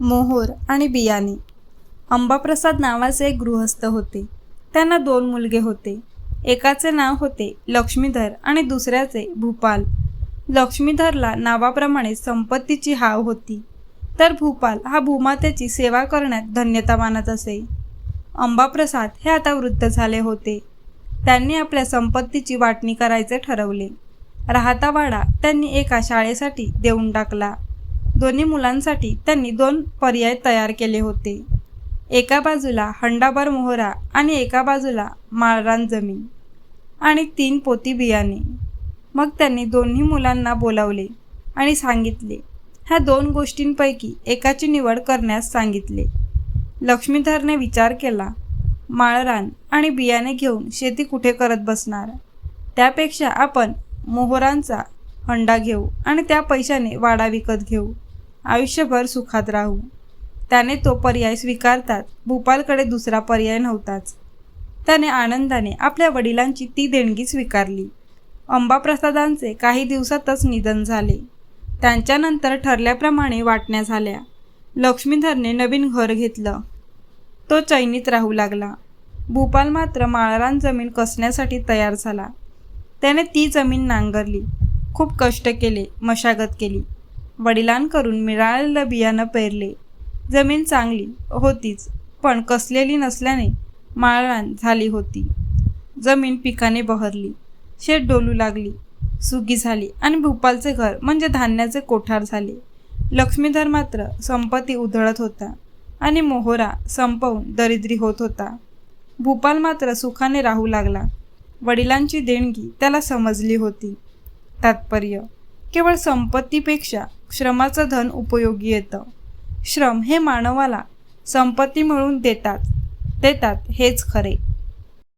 मोहोर आणि बियाणे. अंबाप्रसाद नावाचे एक गृहस्थ होते. त्यांना दोन मुलगे होते. एकाचे नाव होते लक्ष्मीधर आणि दुसऱ्याचे भूपाल. लक्ष्मीधरला नावाप्रमाणे संपत्तीची हाव होती. तर भूपाल हा भूमातेची सेवा करण्यात धन्यता मानत असे. अंबाप्रसाद हे आता वृद्ध झाले होते. त्यांनी आपल्या संपत्तीची वाटणी करायचे ठरवले. राहता वाडा त्यांनी एका शाळेसाठी देऊन टाकला. दोन्ही मुलांसाठी त्यांनी दोन पर्याय तयार केले होते. एका बाजूला हंडाभर मोहरा आणि एका बाजूला माळरान जमीन आणि तीन पोती बियाणे. मग त्यांनी दोन्ही मुलांना बोलावले आणि सांगितले ह्या दोन गोष्टींपैकी एकाची निवड करण्यास सांगितले. लक्ष्मीधरने विचार केला माळरान आणि बियाणे घेऊन शेती कुठे करत बसणार? त्यापेक्षा आपण मोहरांचा हंडा घेऊ आणि त्या पैशाने वाडा विकत घेऊ. आयुष्यभर सुखात राहू. त्याने तो पर्याय स्वीकारतात. भूपालकडे दुसरा पर्याय नव्हताच. त्याने आनंदाने आपल्या वडिलांची ती देणगी स्वीकारली. अंबाप्रसादांचे काही दिवसातच निधन झाले. त्यांच्यानंतर ठरल्याप्रमाणे वाटण्या झाल्या. लक्ष्मीधरने नवीन घर घेतलं. तो चैनीत राहू लागला. भूपाल मात्र माळरान जमीन कसण्यासाठी तयार झाला. त्याने ती जमीन नांगरली. खूप कष्ट केले मशागत केली. वडिलांकडून मिळालेलं बियाणं पेरले. जमीन चांगली होतीच पण कसलेली नसल्याने माळरान झाली होती. जमीन पिकाने बहरली शेत डोलू लागली सुगी झाली आणि भूपालचे घर म्हणजे धान्याचे कोठार झाले. लक्ष्मीधर मात्र संपत्ती उधळत होता आणि मोहोरा संपवून दरिद्री होत होता. भूपाल मात्र सुखाने राहू लागला. वडिलांची देणगी त्याला समजली होती. तात्पर्य केवळ संपत्तीपेक्षा श्रमाचं धन उपयोगी येतं. श्रम हे मानवाला संपत्ती मिळवून देतात देतात हेच खरे.